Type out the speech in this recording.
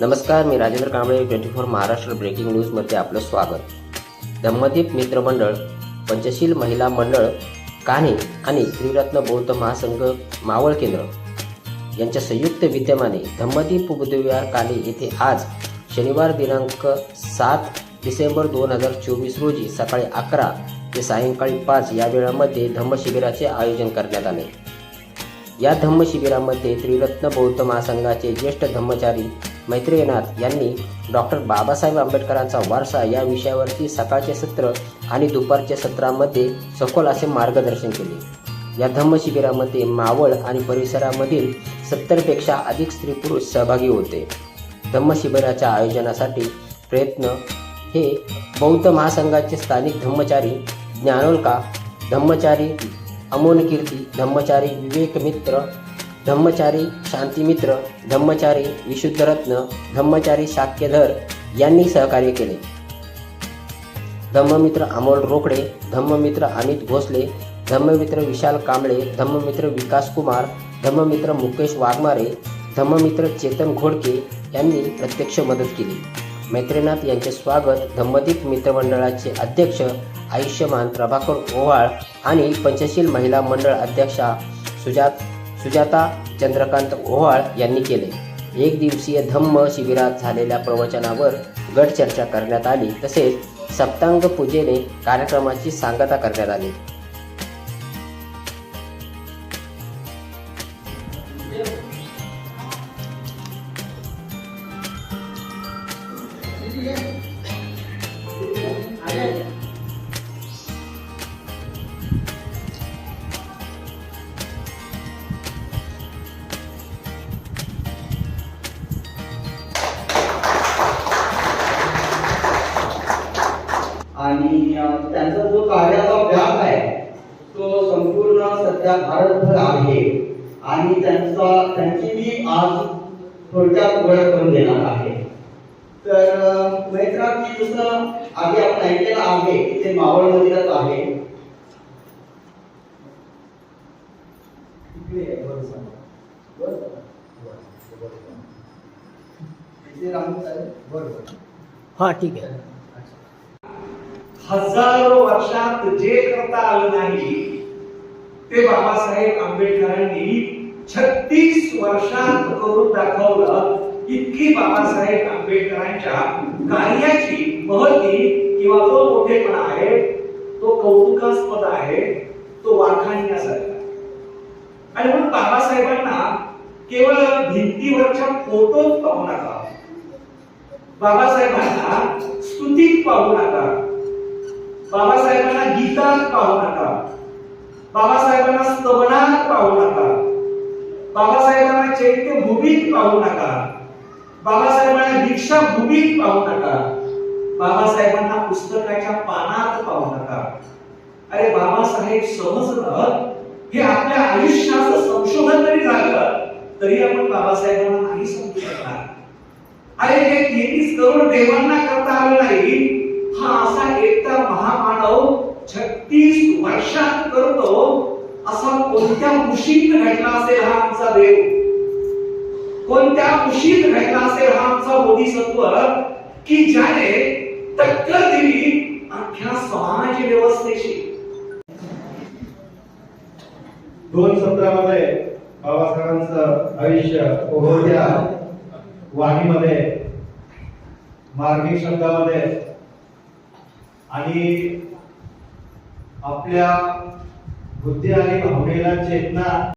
नमस्कार मी Rajendra Kamble twenty four Maharashtra breaking न्यूजमध्ये आपलं स्वागत. धम्मदीप मित्रमंडळ पंचशील महिला मंडळ कान्हे आणि त्रिरत्न बौद्ध महासंघ मावळ केंद्र. यांच्या संयुक्त विद्यमाने धम्मदीप बुद्धविहार काले येथे आज शनिवार दिनांक सात डिसेंबर दोन हजार चोवीस रोजी सकाळी अकरा ते सायंकाळी पाच या वेळामध्ये धम्मशिबिराचे आयोजन करण्यात आले. या धम्मशिबिरामध्ये त्रिरत्न बौद्ध महासंघाचे ज्येष्ठ धम्मचारी मैत्रेयनाथ यांनी डॉक्टर बाबासाहेब आंबेडकरांचा वारसा या विषयावरती सकाळचे सत्र आणि दुपारच्या सत्रामध्ये सखोल असे मार्गदर्शन केले. या धम्मशिबिरामध्ये मावळ आणि परिसरामधील सत्तरपेक्षा अधिक स्त्री पुरुष सहभागी होते. धम्मशिबिराच्या आयोजनासाठी प्रयत्न हे बौद्ध महासंघाचे स्थानिक धम्मचारी ज्ञानोल्का धम्मचारी अमोल कीर्ती धम्मचारी विवेक मित्र धम्मचारी शांतिमित्र धम्मचारी विशुद्धरत्न धम्मचारी शाक्यधर यांनी सहकार्य केले. धम्ममित्र अमोल रोकडे धम्ममित्र अमित भोसले धम्ममित्र विशाल कांबळे धम्ममित्र विकास कुमार धम्ममित्र मुकेश वाघमारे धम्ममित्र चेतन घोडके यांनी प्रत्यक्ष मदत केली. मैत्रीनाथ यांचे स्वागत धम्मदीप मित्रमंडळाचे अध्यक्ष आयुष्यमान प्रभाकर ओवाळ आणि पंचशील महिला मंडळ अध्यक्षा सुजात सुजाता चंद्रकांत ओवाळ यांनी केले. एक दिवसीय धम्म शिबिरात झालेल्या प्रवचनावर गट चर्चा करण्यात आली तसेच सप्तांग पूजेने कार्यक्रमाची सांगता करण्यात आली. जो कार्याचा व्याप आहे तो संपूर्ण सध्या भारतभर आहे. आज थोडक्यात ओळख करून तर मैत्रा की जसं आधी आपण ऐकलेलं आहे. ते मावळ मंदिरात आहे. हां ठीक आहे. हजारो वर्षात जे करता आलं नाही ते बाबासाहेब आंबेडकरांनी छत्तीस वर्षात करून दाखवलं. इतकी बाबासाहेब आंबेडकरांच्या कार्याची महती किंवा जो मोठेपणा आहे तो कौतुकास्पद आहे तो वाखाणण्यासारखा. आणि म्हणून बाबासाहेबांना केवळ भिंतीवरच्या फोटोत पाहू नका. बाबासाहेबांना स्तुतीत पाहू नका. बाबासाहेबांना गीतात पाहू नका. बाबासाहेबांना स्तवनात पाहू नका. बाबासाहेबांना चैत्यभूमीत पाहू नका. दीक्षाभूमीत पाहू नका. बाबासाहेबांना पुस्तकाच्या पानात पाहू नका. अरे बाबासाहेब समजलं हे आपल्या आयुष्याचं संशोधन जरी झालं तरी आपण बाबासाहेबांना नाही समजू शकणार. अरे हे तेवीस करोड देवांना करता आलं नाही हा असा एकटा महामानव छत्तीस वर्षात करतो असा कोणत्या मुशीत घडला असेल हा आमचा देव? कोणत्या कुशीत घडला असेल हा आमचा बोधिसत्व की ज्याने टक्कर दिली अख्ख्या समाज व्यवस्थेशी? दोन सत्रामध्ये बाबासाहेबांचं आयुष्य ओघवत्या वाणीमध्ये मार्मिक शब्दामध्ये आणि आपल्या बुद्धी आणि भावनेला चेतना